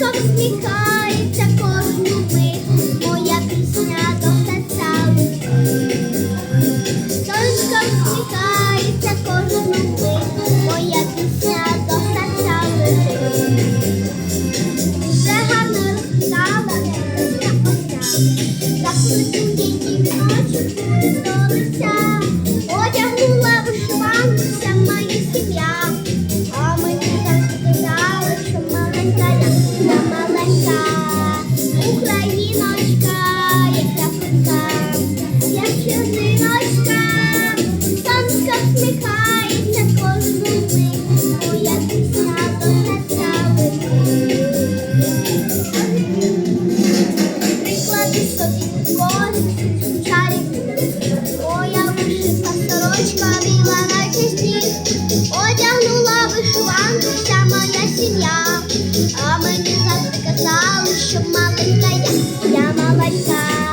Сонечко всміхається кожну мить, моя пісня до серця летить. Сонечко всміхається кожну мить, моя пісня до серця летить. Yamalanka.